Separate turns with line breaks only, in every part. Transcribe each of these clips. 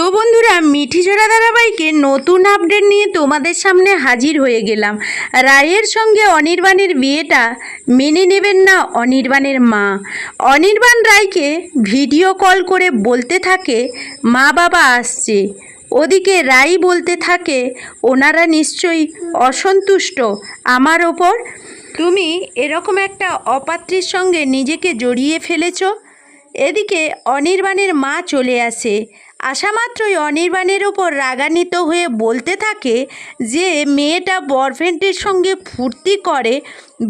তো বন্ধুরা মিঠি ঝোড়া ধারাবাহিকে নতুন আপডেট নিয়ে তোমাদের সামনে হাজির হয়ে গেলাম। রায়ের সঙ্গে অনির্বাণের বিয়েটা মেনে নেবেন না অনির্বাণের মা। অনির্বাণ রায়কে ভিডিও কল করে বলতে থাকে, মা বাবা আসছে। ওদিকে রাই বলতে থাকে, ওনারা নিশ্চয়ই অসন্তুষ্ট আমার ওপর। তুমি এরকম একটা অপাত্রের সঙ্গে নিজেকে জড়িয়ে ফেলেছ। এদিকে অনির্বাণের মা চলে আসে। আসা মাত্রই অনির্বাণের ওপর রাগান্বিত হয়ে বলতে থাকে যে, মেয়েটা বরফ্রেন্ডের সঙ্গে ফুর্তি করে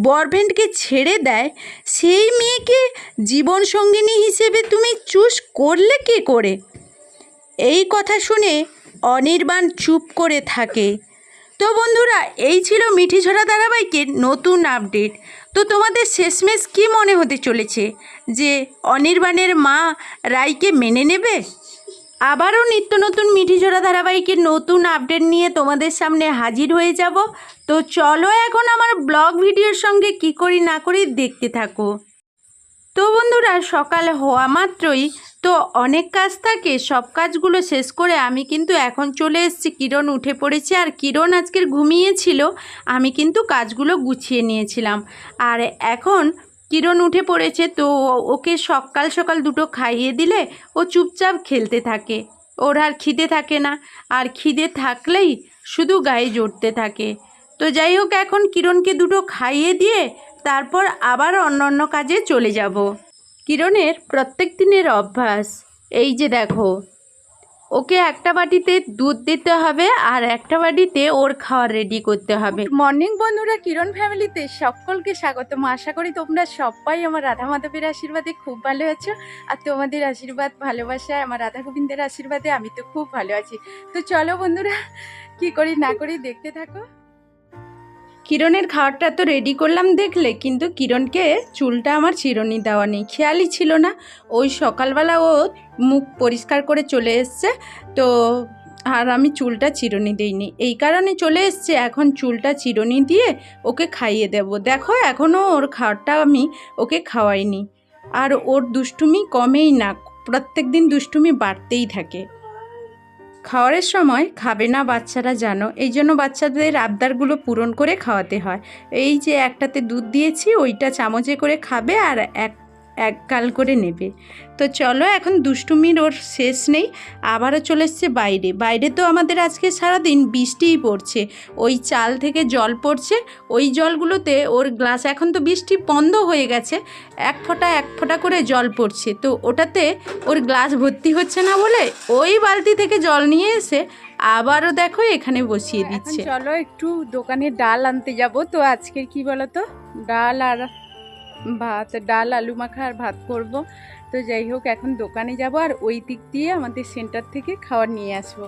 বরফ্রেন্ডকে ছেড়ে দেয়। সেই মেয়েকে জীবনসঙ্গিনী হিসেবে তুমি চুজ করলে কি করে? এই কথা শুনে অনির্বাণ চুপ করে থাকে। তো বন্ধুরা, এই ছিল মিঠি ঝরা ধারাবাহিকের নতুন আপডেট। তো তোমাদের শেষমেশ কী মনে হতে চলেছে? যে, অনির্বাণের মা রায়কে মেনে নেবে? আবারও নিত্য নতুন মিঠি ঝরা ধারাবাহিকের নতুন আপডেট নিয়ে তোমাদের সামনে হাজির হয়ে যাব। তো চলো এখন আমার ব্লগ ভিডিওর সঙ্গে কি করি না করি দেখতে থাকো। তো বন্ধুরা, সকাল হওয়া মাত্রই তো অনেক কাজ থাকে, সব কাজগুলো শেষ করে আমি কিন্তু এখন চলে এসেছি। কিরণ উঠে পড়েছে আর কিরণ আজকের ঘুমিয়েছিল, আমি কিন্তু কাজগুলো গুছিয়ে নিয়েছিলাম। আর এখন কিরণ উঠে পড়েছে তো ওকে সকাল সকাল দুটো খাইয়ে দিলে ও চুপচাপ খেলতে থাকে। ওর আর খিদে থাকে না। আর খিদে থাকলেই শুধু গায়ে জড়তে থাকে। তো যাই হোক, এখন কিরণকে দুটো খাইয়ে দিয়ে তারপর আবার অন্য অন্য কাজে চলে যাব। কিরণের প্রত্যেক দিনের অভ্যাস। এই যে দেখো ওকে একটা বাটিতে দুধ দিতে হবে আর একটা বাটিতে ওর খাওয়ার রেডি করতে হবে।
মর্নিং বন্ধুরা, কিরণ ফ্যামিলিতে সকলকে স্বাগতম। আশা করি তোমরা সবাই আমার রাধা মাধবের আশীর্বাদে খুব ভালো আছো। আর তোমাদের আশীর্বাদ, ভালোবাসায় আমার রাধা গোবিন্দের আশীর্বাদে আমি তো খুব ভালো আছি। তো চলো বন্ধুরা, কি করি না করি দেখতে থাকো।
কিরণের খাবারটা তো রেডি করলাম দেখলে, কিন্তু কিরণকে চুলটা আমার চিরুনি দেওয়া নেই খেয়ালই ছিল না। ওই সকালবেলা ও মুখ পরিষ্কার করে চলে এসছে, তো আর আমি চুলটা চিরুনি দিইনি। এই কারণে চলে এসছে, এখন চুলটা চিরুনি দিয়ে ওকে খাইয়ে দেব। দেখো এখনও ওর খাবারটা আমি ওকে খাওয়াইনি। আর ওর দুষ্টুমি কমেই না প্রত্যেক দিন দুষ্টুমি বাড়তেই থাকে। খাওয়ারের সময় খাবে না বাচ্চারা জানো, এই জন্য বাচ্চাদের আবদারগুলো পূরণ করে খাওয়াতে হয়। এই যে একটাতে দুধ দিয়েছি, ওইটা চামচে করে খাবে আর এক এক গাল করে নেবে। তো চলো এখন দুষ্টুমির ওর শেষ নেই আবারও চলে এসছে বাইরে। বাইরে তো আমাদের আজকে সারাদিন বৃষ্টিই পড়ছে। ওই চাল থেকে জল পড়ছে ওই জলগুলোতে ওর গ্লাস এখন তো বৃষ্টি বন্ধ হয়ে গেছে এক ফোঁটা এক ফোঁটা করে জল পড়ছে। তো ওটাতে ওর গ্লাস ভর্তি হচ্ছে না বলে ওই বালতি থেকে জল নিয়ে এসে আবারও দেখো এখানে বসিয়ে দিচ্ছে।
চলো একটু দোকানে ডাল আনতে যাব। তো আজকে কি বলো তো ডাল আর ভাত, ডাল, আলু মাখা আর ভাত করব। তো যাই হোক, এখন দোকানে যাব আর ওই দিক দিয়ে আমাদের সেন্টার থেকে খাওয়ার নিয়ে আসব।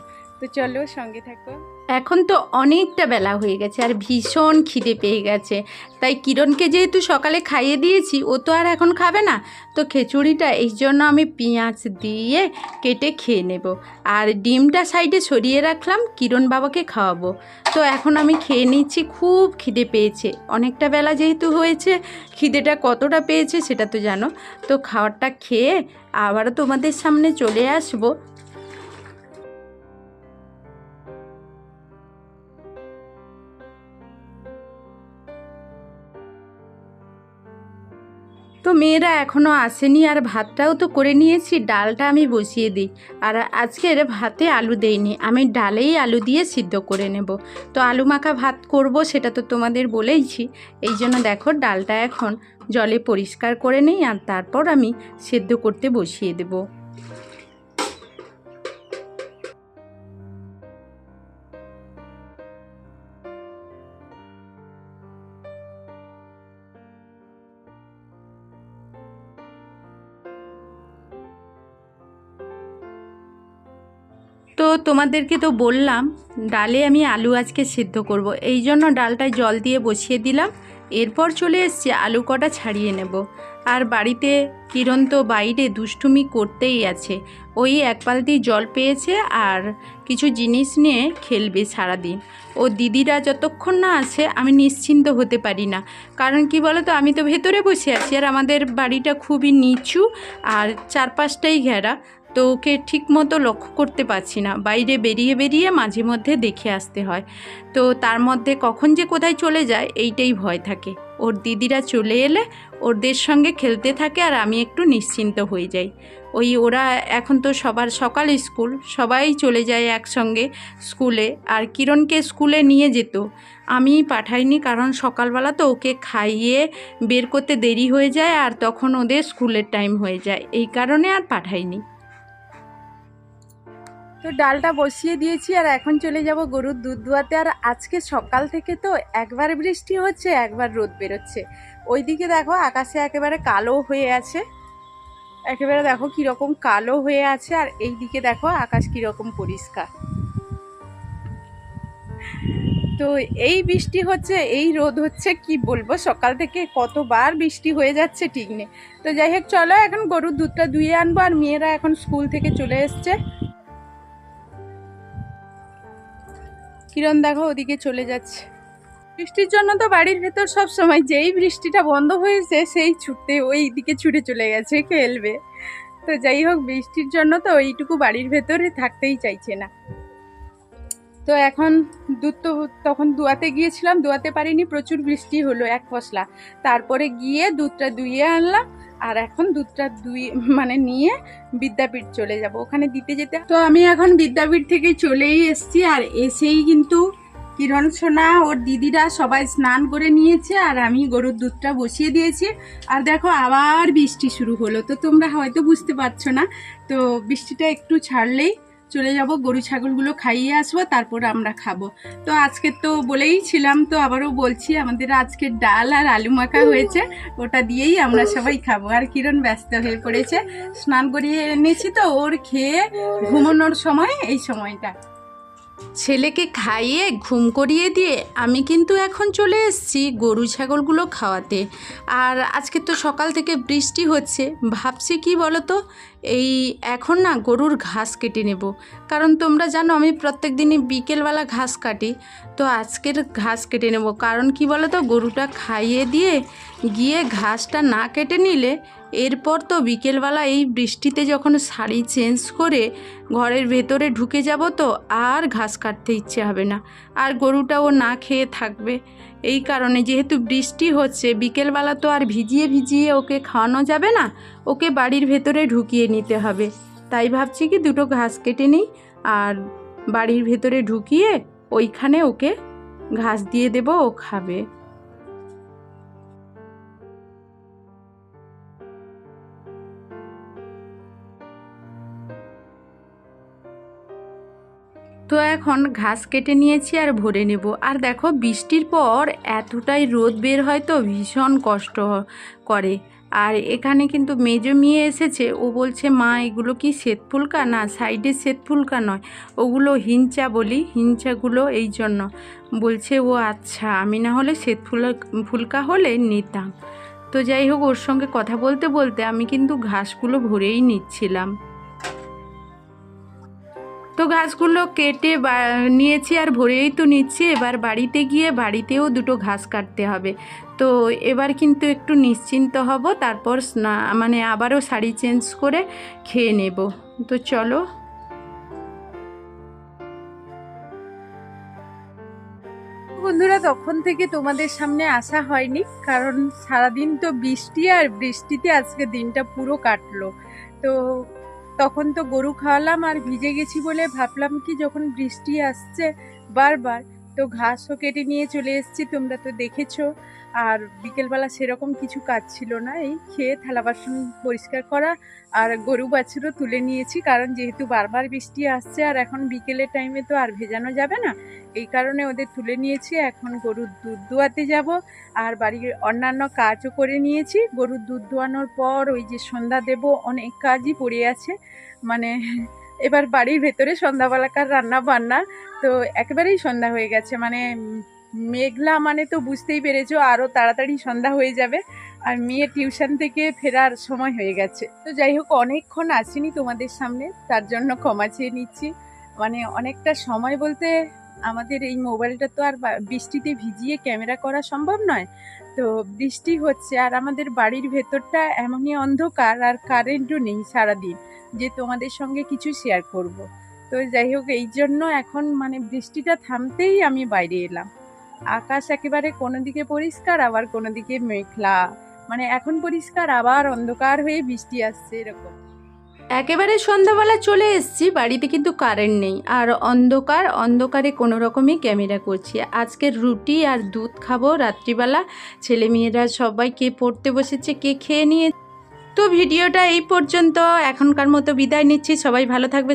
তো চলো সঙ্গে থাকো।
এখন তো অনেকটা বেলা হয়ে গেছে আর ভীষণ খিদে পেয়ে গেছে। তাই কিরণকে যেহেতু সকালে খাইয়ে দিয়েছি, ও তো আর এখন খাবে না। তো খিচুড়িটা এই জন্য আমি পেঁয়াজ দিয়ে কেটে খেয়ে নেব। আর ডিমটা সাইডে সরিয়ে রাখলাম, কিরণ বাবাকে খাওয়াবো। তো এখন আমি খেয়ে নিচ্ছি, খুব খিদে পেয়েছে। অনেকটা বেলা যেহেতু হয়েছে, খিদেটা কতটা পেয়েছে সেটা তো জানো। তো খাবারটা খেয়ে আবারও তোমাদের সামনে চলে আসব। মেয়েরা এখনও আসেনি আর ভাতটাও তো করে নিয়েছি, ডালটা আমি বসিয়ে দিই। আর আজকের ভাতে আলু দেইনি, আমি ডালেই আলু দিয়ে সিদ্ধ করে নেব। তো আলু মাখা ভাত করব সেটা তো তোমাদের বলেইছি, এই জন্য দেখো ডালটা এখন জলে পরিষ্কার করে নিই আর তারপর আমি সেদ্ধ করতে বসিয়ে দেবো। তোমাদেরকে তো বললাম, ডালে আমি আলু আজকে সিদ্ধ করব। এই জন্য ডালটায় জল দিয়ে বসিয়ে দিলাম। এরপর চলে এসছি আলু কটা ছাড়িয়ে নেব। আর বাড়িতে কিরণ তো বাইরে দুষ্টুমি করতেই আছে। ওই এক বালতি জল পেয়েছে আর কিছু জিনিস নিয়ে খেলবে সারাদিন। ও দিদিরা যতক্ষণ না আসে আমি নিশ্চিন্ত হতে পারি না। কারণ কি বলো তো আমি তো ভেতরে বসে আছি আর আমাদের বাড়িটা খুবই নিচু আর চারপাশটাই ঘেরা। তো ওকে ঠিক মতো লক্ষ্য করতে পারছি না। বাইরে বেরিয়ে বেরিয়ে মাঝে মধ্যে দেখে আসতে হয়। তো তার মধ্যে কখন যে কোথায় চলে যায়, এইটাই ভয় থাকে। ওর দিদিরা চলে এলে ওদের সঙ্গে খেলতে থাকে আর আমি একটু নিশ্চিন্ত হয়ে যাই। ওই ওরা এখন তো সবার সকাল স্কুল, সবাই চলে যায় একসঙ্গে স্কুলে। আর কিরণকে স্কুলে নিয়ে যেত আমি পাঠাইনি কারণ সকালবেলা তো ওকে খাইয়ে বের করতে দেরি হয়ে যায় আর তখন ওদের স্কুলের টাইম হয়ে যায়। এই কারণে আর পাঠাইনি।
তো ডালটা বসিয়ে দিয়েছি আর এখন চলে যাব গরুর দুধ দোয়াতে আর আজকে সকাল থেকে তো একবার বৃষ্টি হচ্ছে, একবার রোদ বেরোচ্ছে। ওইদিকে দেখো আকাশে একেবারে কালো হয়ে আছে। একেবারে দেখো কীরকম কালো হয়ে আছে আর এই দিকে দেখো আকাশ কীরকম পরিষ্কার। তো এই বৃষ্টি হচ্ছে, এই রোদ হচ্ছে, কি বলব? সকাল থেকে কতবার বৃষ্টি হয়ে যাচ্ছে ঠিক নেই। তো যাই হোক, চলো এখন গরুর দুধটা ধুয়ে আনব। আর মেয়েরা এখন স্কুল থেকে চলে এসছে। কিরণ দেখো ওদিকে চলে যাচ্ছে। বৃষ্টির জন্য তো বাড়ির ভেতর সব সময় যেই বৃষ্টিটা বন্ধ হয়েছে, সেই ছুটতে ওই দিকে ছুটে চলে গেছে খেলবে তো যাই হোক, বৃষ্টির জন্য তো ওইটুকু বাড়ির ভেতরে থাকতেই চাইছে না। তো এখন দুধ তো তখন দুয়াতে গিয়েছিলাম, দুয়াতে পারিনি, প্রচুর বৃষ্টি হলো এক ফসলা। তারপরে গিয়ে দুধটা দুইয়ে আনলাম আর এখন দুধটা দুই মানে নিয়ে বিদ্যাপীঠ চলে যাব। ওখানে দিতে যেতে তো আমি এখন বিদ্যাপীঠ থেকে চলেই এসছি আর এসেই কিন্তু কিরণ সোনা, ওর দিদিরা সবাই স্নান করে নিয়েছে আর আমি গরুর দুধটা বসিয়ে দিয়েছি। আর দেখো আবার বৃষ্টি শুরু হলো। তো তোমরা হয়তো বুঝতে পারছ না। তো বৃষ্টিটা একটু ছাড়লেই চলে যাব, গরু, ছাগলগুলো খাইয়ে আসব, তারপর আমরা খাব। তো আজকে তো বলেই ছিলাম, তো আবারও বলছি, আমাদের আজকে ডাল আর আলু মাখা হয়েছে, ওটা দিয়েই আমরা সবাই খাব। আর কিরণ ব্যস্ত হয়ে পড়েছে, স্নান করিয়ে এনেছি তো, ওর খেয়ে ঘুমানোর সময়, এই সময়টা।
ছেলেকে খাইয়ে, ঘুম করিয়ে দিয়ে আমি কিন্তু এখন চলে এসেছি গরু, ছাগলগুলো খাওয়াতে। আর আজকে তো সকাল থেকে বৃষ্টি হচ্ছে, ভাবছি কি বলো তো এই এখন না গরুর ঘাস কেটে নেব। কারণ তোমরা জানো আমি প্রত্যেক দিনই বিকেলবেলা ঘাস কাটি। তো আজকের ঘাস কেটে নেব। কারণ কি বলো তো গরুটা খাইয়ে দিয়ে গিয়ে ঘাসটা না কেটে নিলে এরপর তো বিকেলবেলা এই বৃষ্টিতে যখন শাড়ি চেঞ্জ করে ঘরের ভেতরে ঢুকে যাব তো আর ঘাস কাটতে ইচ্ছে হবে না। আর গরুটাও না খেয়ে থাকবে। এই কারণে যেহেতু বৃষ্টি হচ্ছে, বিকেলবেলা তো আর ভিজিয়ে ভিজিয়ে ওকে খাওয়ানো যাবে না, ওকে বাড়ির ভেতরে ঢুকিয়ে নিতে হবে। তাই ভাবছি কি দুটো ঘাস কেটে নিই আর বাড়ির ভেতরে ঢুকিয়ে ওইখানে ওকে ঘাস দিয়ে দেব, ও খাবে। তো এখন ঘাস কেটে নিয়েছি আর ভরে নেব। আর দেখো, বৃষ্টির পর এতটাই রোদ বের হয় তো ভীষণ কষ্ট করে। আর এখানে কিন্তু মেজো মেয়ে এসেছে। ও বলছে, মা, এগুলো কি শ্বেত ফুলকা? না, সাইডে শ্বেত ফুলকা নয়। ওগুলো হিঞ্চা বলি, হিঞ্চাগুলো এই জন্য। বলছে, ও আচ্ছা আমি না হলে শ্বেত ফুল, ফুলকা হলে নিতাম। তো যাই হোক, ওর সঙ্গে কথা বলতে বলতে আমি কিন্তু ঘাসগুলো ভরেই নিচ্ছিলাম। তো ঘাসগুলো কেটে নিয়েছি আর ভরেই তো নিচ্ছি। এবার বাড়িতে গিয়ে বাড়িতেও দুটো ঘাস কাটতে হবে। তো এবার কিন্তু একটু নিশ্চিন্ত হব, তারপর মানে আবারও শাড়ি চেঞ্জ করে খেয়ে নেব। তো চলো।
বন্ধুরা, তখন থেকে তোমাদের সামনে আসা হয়নি, কারণ সারাদিন তো বৃষ্টি আর বৃষ্টিতে আজকে দিনটা পুরো কাটলো। তো তখন তো গরু খাওয়ালাম আর ভিজে গেছি বলে ভাবলাম কি যখন বৃষ্টি আসছে বারবার তো ঘাসও কেটে নিয়ে চলে এসেছি, তোমরা তো দেখেছ। আর বিকেলবেলা সেরকম কিছু কাজ ছিল না, এই খেয়ে থালা বাসন পরিষ্কার করা আর গরু বাছুরও তুলে নিয়েছি, কারণ যেহেতু বারবার বৃষ্টি আসছে আর এখন বিকেলের টাইমে তো আর ভেজানো যাবে না, এই কারণে ওদের তুলে নিয়েছি। এখন গরুর দুধ দোয়াতে যাব আর বাড়ির অন্যান্য কাজও করে নিয়েছি। গরুর দুধ দোয়ানোর পর ওই যে সন্ধ্যা দেব অনেক কাজই পড়ে আছে মানে এবার বাড়ির ভেতরে সন্ধ্যাবেলাকার রান্না বান্না, তো একেবারেই সন্ধ্যা হয়ে গেছে। মানে মেঘলা মানে তো বুঝতেই পেরেছ আরও তাড়াতাড়ি সন্ধ্যা হয়ে যাবে। আর মেয়ে টিউশন থেকে ফেরার সময় হয়ে গেছে। তো যাই হোক, অনেকক্ষণ আসিনি তোমাদের সামনে, তার জন্য ক্ষমা চেয়ে নিচ্ছি। মানে অনেকটা সময় বলতে আমাদের এই মোবাইলটা তো আর বৃষ্টিতে ভিজিয়ে ক্যামেরা করা সম্ভব নয়। তো বৃষ্টি হচ্ছে আর আমাদের বাড়ির ভেতরটা এমনই অন্ধকার আর কারেন্টও নেই সারাদিন, যে তোমাদের সঙ্গে কিছু শেয়ার করব। তো যাই হোক, এই জন্য এখন মানে বৃষ্টিটা থামতেই আমি বাইরে এলাম। আকাশ একেবারে কোনো দিকে পরিষ্কার, আবার কোনো দিকে মেঘলা। মানে এখন পরিষ্কার, আবার অন্ধকার হয়ে বৃষ্টি আসছে এরকম।
একেবারে সন্ধ্যাবেলা চলে এসেছি, বাড়িতে কিন্তু কারেন্ট নেই। আর অন্ধকার, অন্ধকারে কোনো রকমই ক্যামেরা করছি। আজকে রুটি আর দুধ খাব রাত্রিবেলা। ছেলে মেয়েরা সবাই কে পড়তে বসেছে, কে খেয়ে নিয়ে তো ভিডিওটা এই পর্যন্ত। এখনকার মতো বিদায় নিচ্ছি। সবাই ভালো থাকবে